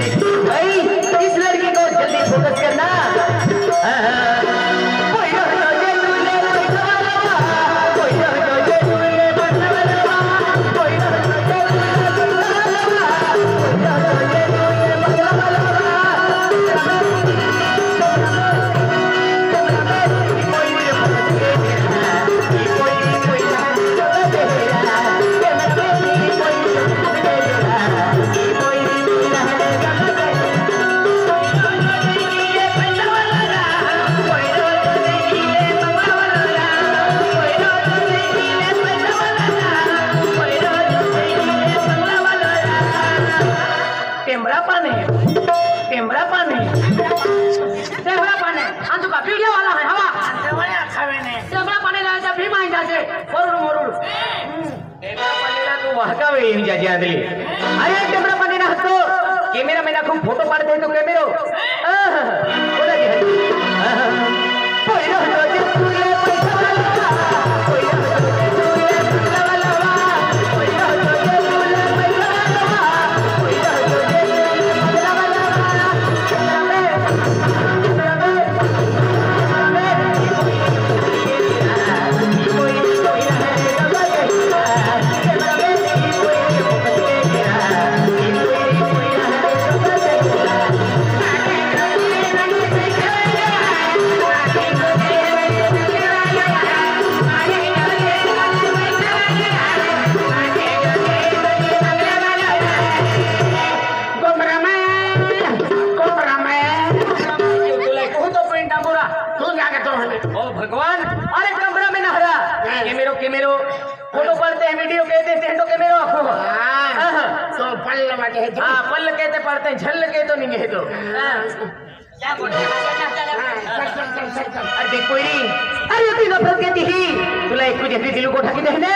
भाई इस लड़की को जल्दी फोकस करना। ટેમરા પાને? ટેમરા પાને? ટેમરા પાને? આમ તો કાપીડિયા વાળા હે, હવા. ટેમરા ખાવે ને ટેમરા પાને લા જા ભીમા જા છે મોરુડ મોરુડ ટેમરા પાને લા તું વાહકાવે એની જા જા આંદલી અરે ટેમરા પાને ના હતો કેમેરા મેં નાખું ફોટો પાડ દે તો કેમેરો. भगवान अरे कमरा में नहरा कैमेरो कैमेरो फ़ोटो पढ़ते हैं वीडियो कहते हैं तो कैमेरो हाँ पल्ल कहते पढ़ते हैं झल के तो नहीं है तो अरे देख कोई अरे ती नफरत कहती ही तुला एक तुझे ती दिलू को ढकी दे ने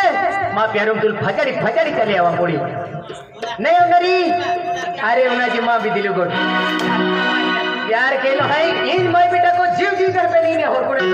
मा प्यारो तुल फजारी फजारी चले आवा पोड़ी नहीं अंगरी अरे उनाची माँ भी दिलू को प्यार केलो है इन माय बेटा को जीव जीव कर पे नहीं ने और कोड़े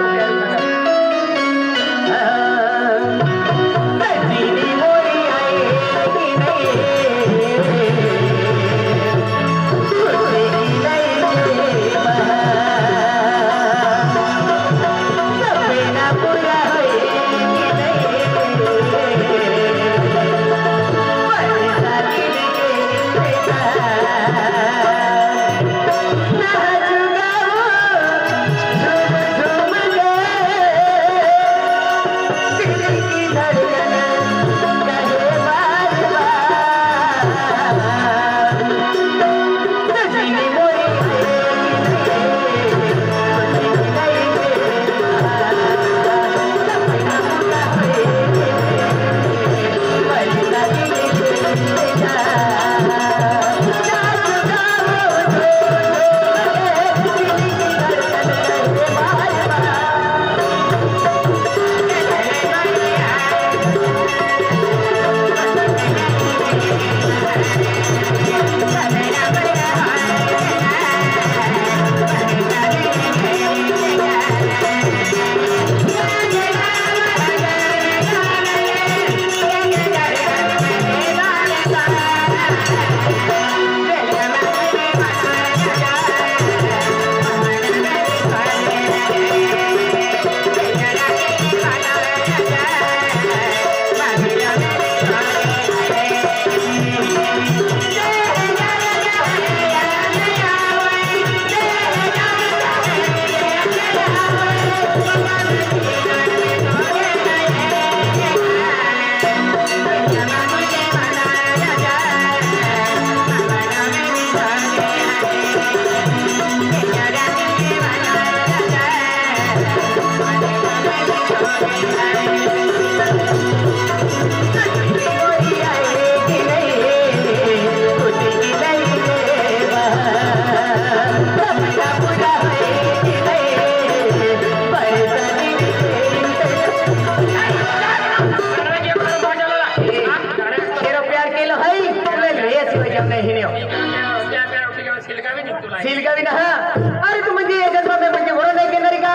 सिलका भी ना हाँ। अरे तू जी एक जब मैं मंजी घोड़ा नहीं किन्नरी का।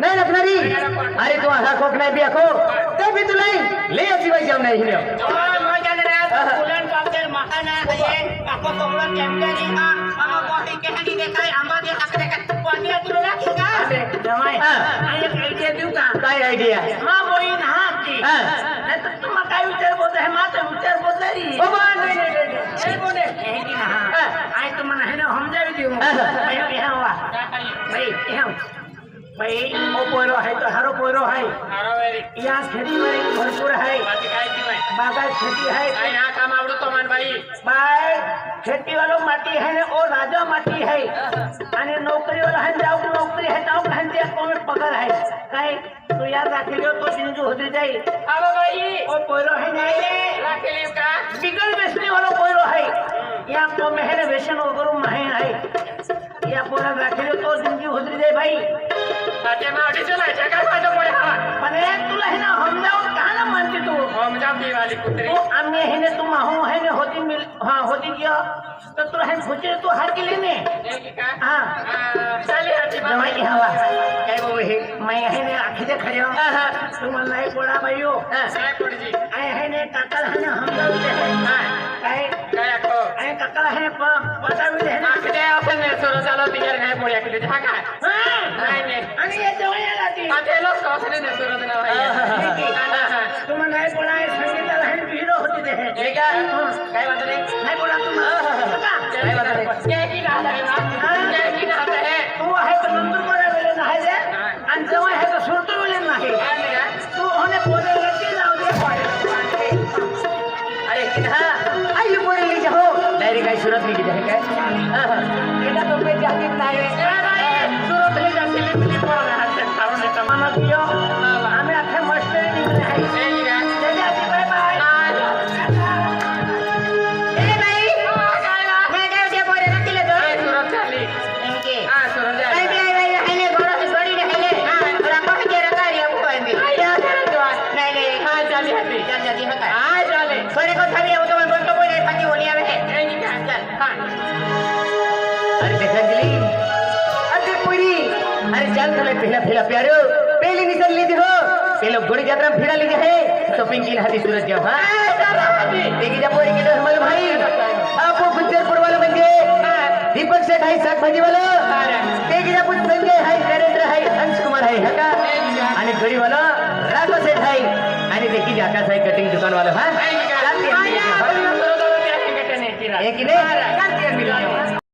नहीं रखना री। अरे तू आहा खोक नहीं भी आखो तो भी तू नहीं ले अच्छी बात जाओ नहीं हिलो ना बोले बोले बोले ना जाए। भाई यहाँ भाई यहाँ भाई यहाँ खेती में है है वालों माटी है ने ओ राजा माटी है आणि नोकरी वाला है जाऊ नोकरी है जाऊ है ते कोमे पगार है काय तू याद राखियो तो दिन जो होती जाई ओ पोरो है नाही बिगल बेचने वाला पोरो है या को मेहने वेशन वगैरह महे है या पोरा राखियो तो दिन की होती जाई भाई पण हे तुला है ना हम जाऊ कहा ना मानते तू तो आम्ही है ने तू माहू है ने होती मिल हाँ होती क्या तो तू है पूछे तू हार के लेने हाँ. हाँ जमा की हवा. काय बाबा हे? मैं है ने आखी दे खरे तुम्हाला नाही पोळा बाईयो आय है ने काकाला है ना हम जाऊ दे काय? आय काकाला है प पटावी दे ना. आणि ये जवळ ती तुम्हाला नाही पोळा आहे संगीताला है हिरो होती दे काय म्हणतो रे नाही पोळा तुम्हाला काय म्हणतो रे तू आहे तर नंतर मला वेळ नाही दे आणि जवळ आहे तर सुरतो वेळ नाही तू होणे पोले लेके जाऊ दे अरे किन्हा आई पुढे ली जाओ डायरेक्ट काय सुरत ली जाए काय एका तो पे जाती नाही सुरत ले अरे देख अरे पूरी अरे चल चले पहला पहला प्यारो पहले निकल लीजिए हो ये घोड़ी यात्रा में फिरा लीजिए है शॉपिंग की हाथी सूरत जाओ हाँ देखिए जा पोरी के हमारे भाई आपको पिक्चरपुर वाला बन गए दीपक सेठ है शाक भाजी वाला देखिए जा है नरेंद्र है अंश कुमार है हका आणि घडी वाला राघव सेठ है आणि देखिए जा आकाश है कटिंग दुकान वाला हाँ हैं हाँ? एक ही नहीं हैं।